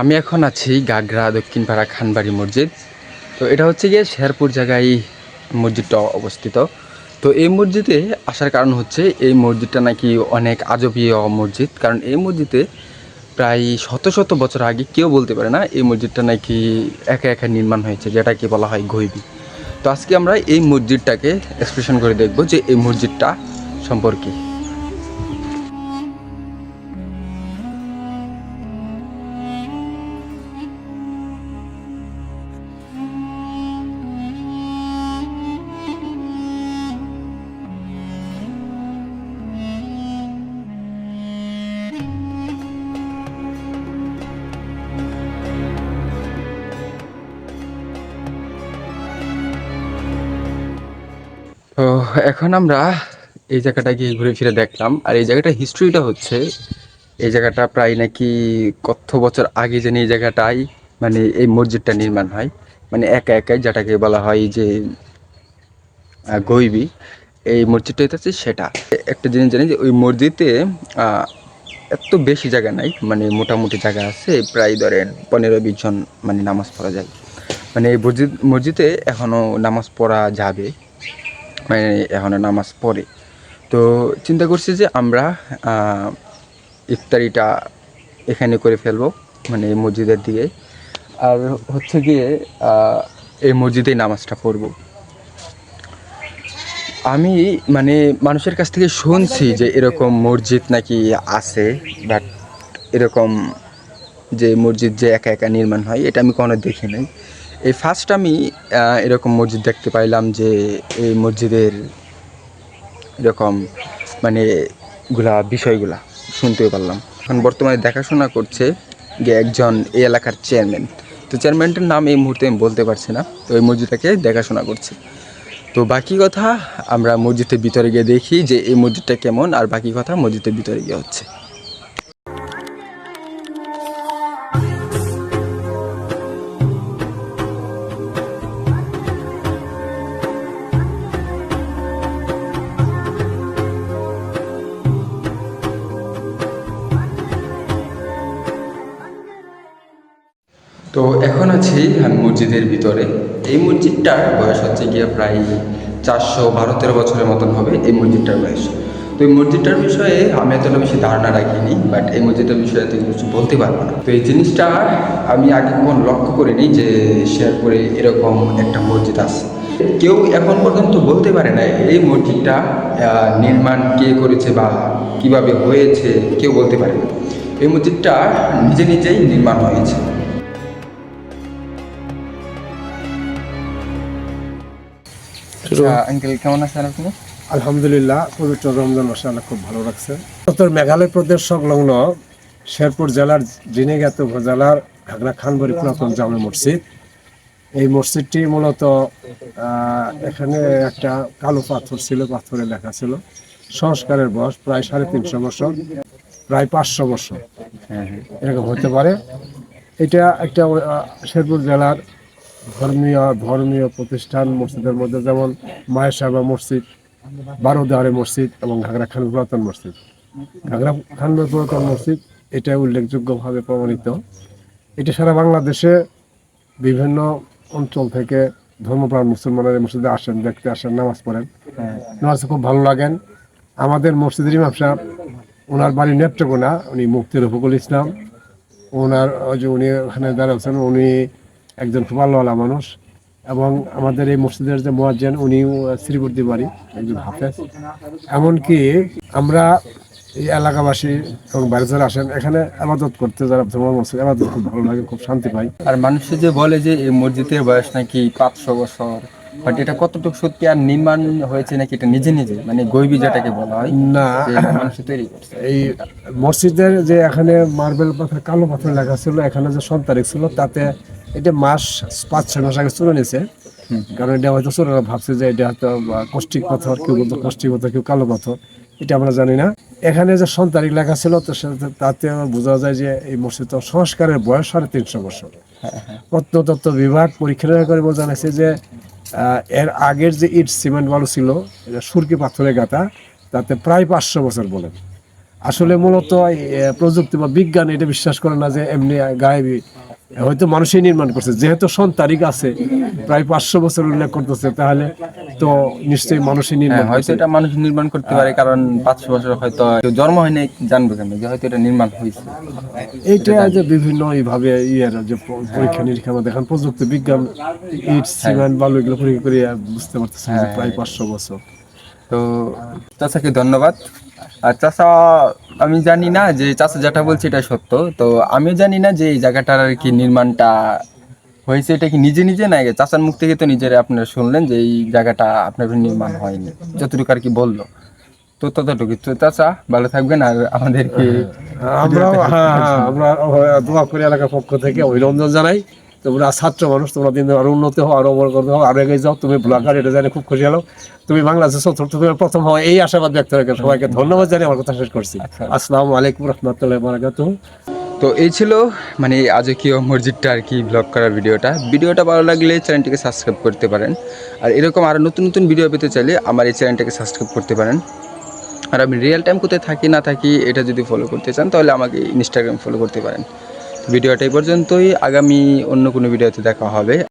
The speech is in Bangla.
আমি এখন আছি গাগরা দক্ষিণপাড়া খানবাড়ি মসজিদ। তো এটা হচ্ছে গিয়ে শেরপুর জায়গায় মসজিদটা অবস্থিত। তো এই মসজিদে আসার কারণ হচ্ছে এই মসজিদটা নাকি অনেক আজবীয় মসজিদ। কারণ এই মসজিদে প্রায় শত শত বছর আগে কেউ বলতে পারে না এই মসজিদটা নাকি একা একা নির্মাণ হয়েছে, যেটাকে বলা হয় গৈবী তো আজকে আমরা এই মসজিদটাকে এক্সপ্রেশন করে দেখব যে এই মসজিদটা সম্পর্কে। তো এখন আমরা এই জায়গাটা গিয়ে ঘুরে ফিরে দেখলাম। আর এই জায়গাটা হিস্ট্রিটা হচ্ছে, এই জায়গাটা প্রায় নাকি কত বছর আগে যেন এই জায়গাটাই মানে এই মসজিদটা নির্মাণ হয়। মানে একা একাই যেটাকে বলা হয় যে গৈবী এই মসজিদটা হচ্ছে সেটা। একটা জিনিস জানি যে ওই মসজিদে এত বেশি জায়গা নাই মানে মোটামুটি জায়গা আছে, প্রায় ধরেন পনেরো বিশ জন মানে নামাজ পড়া যায়। মানে এই মসজিদ, মসজিদে এখনও নামাজ পড়া যাবে। মানে এখনও নামাজ পড়ে। তো চিন্তা করছি যে আমরা ইফতারিটা এখানে করে ফেলব মানে মসজিদের দিকে। আর হচ্ছে গিয়ে এই মসজিদেই নামাজটা পড়ব। আমি মানে মানুষের কাছ থেকে শুনছি যে এরকম মসজিদ নাকি আছে, বাট এরকম যে মসজিদ যে একা একা নির্মাণ হয়, এটা আমি কখনো দেখি নাই এই ফার্স্ট আমি এরকম মসজিদ দেখতে পাইলাম যে এই মসজিদের এরকম মানে গুলা, বিষয়গুলা শুনতেও পারলাম। এখন বর্তমানে দেখাশোনা করছে যে একজন এই এলাকার চেয়ারম্যান তো চেয়ারম্যানটার নাম এই মুহূর্তে আমি বলতে পারছি না, তো এই মসজিদটাকে দেখাশোনা করছে। তো বাকি কথা আমরা মসজিদের ভিতরে গিয়ে দেখি যে এই মসজিদটা কেমন, আর বাকি কথা মসজিদের ভিতরে গিয়ে হচ্ছে। এখন আছি আমি মসজিদের ভিতরে। এই মসজিদটার বয়স হচ্ছে গিয়ে প্রায় চারশো বারো তেরো বছরের মতন হবে এই মসজিদটার বয়স। তো এই মসজিদটার বিষয়ে আমি এতটা বেশি ধারণা রাখিনি বাট এই মসজিদটার বিষয়ে এত কিছু বলতে পারব না। তো এই জিনিসটা আমি আগে কখন লক্ষ্য করিনি যে শেয়ার করে এরকম একটা মসজিদ আছে। কেউ এখন পর্যন্ত বলতে পারে না এই মসজিদটা নির্মাণ কে করেছে বা কীভাবে হয়েছে, কেউ বলতে পারে না এই মসজিদটা নিজে নিজেই নির্মাণ হয়েছে। আঙ্কেল কেমন আছেন আপনি? আলহামদুলিল্লাহ পবিত্র রমজান মাসে আল্লাহ খুব ভালো রাখছে। উত্তর মেঘালয় প্রদেশ সংলগ্ন শেরপুর জেলার জিনেগাত উপজেলার ঘাগরা খানবাড়ি পুরাতন জামে মসজিদ। এই মসজিদটি মূলত এখানে একটা কালো পাথর ছিল পাথরে লেখা ছিল। সংস্কারের বয়স প্রায় সাড়ে তিনশো বছর প্রায় পাঁচশো বছর। হ্যাঁ হ্যাঁ। এরকম হতে পারে। এটা একটা শেরপুর জেলার ধর্মীয় ধর্মীয় প্রতিষ্ঠান, মসজিদের মধ্যে যেমন মায়ের সাহেবা মসজিদ, বারো দেওয়ারে মসজিদ এবং ঘাগরা খান পুরাতন মসজিদ। ঘাগরা খান পুরাতন মসজিদ এটা উল্লেখযোগ্যভাবে প্রমাণিত। এটা সারা বাংলাদেশে বিভিন্ন অঞ্চল থেকে ধর্মপ্রাণ মুসলমানের মসজিদে আসেন, দেখতে আসেন, নামাজ পড়েন। নামাজ খুব ভালো লাগেন। আমাদের মসজিদের ইমাম সাহেব, ওনার বাড়ি নেত্রকোনা, উনি মুক্তির রফিকুল ইসলাম। ওনার ওই যে উনি ওখানে দাঁড়াচ্ছেন উনি একজন খুব আল্লাহওয়ালা মানুষ এবং আমাদের এই মসজিদের যে মোয়াজ্জেন উনিও শ্রীবর্তী বাড়ি একজন হাফেজ। এমনকি আমরা এই এলাকাবাসী এবং বাইরে যারা আসেন এখানে আবাদত করতে যারা ধর্ম মসজিদ আবাদত খুব ভালো লাগে খুব শান্তি পাই। আর মানুষে যে বলে যে এই মসজিদের বয়স নাকি পাঁচশো বছর বাট এটা কতটুকু সত্যি আর নির্মাণ হয়েছে নাকি এটা নিজে নিজে মানে গৈবী যেটাকে বলা হয় না। মানুষ তৈরি এই মসজিদের যে এখানে মার্বেল পাথর কালো পাথর লেখা ছিল এখানে যে সন্তারিখ ছিল তাতে এটা মাস পাঁচ, ছয় মাস আগে চলে নিয়েছে কারণ এটা হয়তো চোরেরা ভাবছে যে এটা হয়তো কষ্টিক পাথর, কেউ বলতো কষ্টিক পাথর, কেউ কালো পাথর। এটা আমরা জানি না। এখানে যে সন্তারিখ লেখা ছিল, তো তাতে বোঝা যায় যে এই মসজিদ সংস্কারের বয়স সাড়ে তিনশো বছর। প্রত্নতত্ত্ব বিভাগ পরীক্ষা করে গেছে যে এর আগের যে ইট, সিমেন্ট বালু ছিল সুরকি পাথরে গাঁথা, তাতে প্রায় পাঁচশো বছর বলেন আসলে মূলত প্রযুক্তি বা বিজ্ঞান এটা বিশ্বাস করে না যে এমনি গায়েবী। হয়তো মানুষই নির্মাণ করছে। যেহেতু সন তারিখ আছে প্রায় পাঁচশো বছর উল্লেখ করতেছে তাহলে তো নিশ্চয়ই মানুষই হ্যাঁ নির্মাণ হয়তো এটা মানুষ নির্মাণ করতে পারে কারণ পাঁচশো বছর হয়তো জন্ম হয় নাই জানবে কেন যে হয়তো এটা নির্মাণ হয়েছে। এইটা যে বিভিন্ন এইভাবে ইয়ের যে পরীক্ষা নিরীক্ষা এখন প্রযুক্তি বিজ্ঞান ইট সিমেন্ট বালু এগুলো পরীক্ষা করে বুঝতে পারতেছে যে হ্যাঁ, প্রায় হ্যাঁ। পাঁচশো বছর। তো চাচাকে ধন্যবাদ। চাচা আমি জানি না যে চাচা যেটা বলছে এটা সত্য। তো আমিও জানি না যে এই জায়গাটার আর কি নির্মাণটা হয়েছে, এটা কি নিজে নিজে না চাচার মুখ থেকে তো নিজের আপনারা শুনলেন যে এই জায়গাটা আপনার নির্মাণ হয়নি। যতটুকু আর কি বলল। তো ততটুকু। তো চাচা ভালো থাকবেন আর আমাদেরকে আমরা হ্যাঁ হ্যাঁ আমরা দোয়া করি এলাকার পক্ষ থেকে অভিনন্দন জানাই। তোমরা ছাত্র মানুষ তোমরা দিন দিন আরও উন্নতি হও আরও বড় করতে হও আরও এগিয়ে যাও। তুমি ব্লগার এটা জানি খুব খুশি হলো তুমি বাংলাদেশের চতুর্থ তুমি প্রথম হওয়া এই আশাবাদ ব্যক্ত রেখে সবাইকে ধন্যবাদ জানিয়ে আমার কথা শেষ করছি। আসসালামু আলাইকুম রহমতুল্লাহ বারাকাতুহ তো এই ছিল মানে এই আজকীয় মসজিদটা আর কি ব্লগ করার ভিডিওটা। ভিডিওটা ভালো লাগলে চ্যানেলটিকে সাবস্ক্রাইব করতে পারেন। আর এরকম আরও নতুন নতুন ভিডিও পেতে চাইলে আমার এই চ্যানেলটাকে সাবস্ক্রাইব করতে পারেন। আর আমি রিয়েল টাইম কোথায় থাকি না থাকি এটা যদি ফলো করতে চান তাহলে আমাকে ইনস্টাগ্রাম ফলো করতে পারেন। ভিডিওটা এই পর্যন্তই। আগামী অন্য কোনো ভিডিওতে দেখা হবে।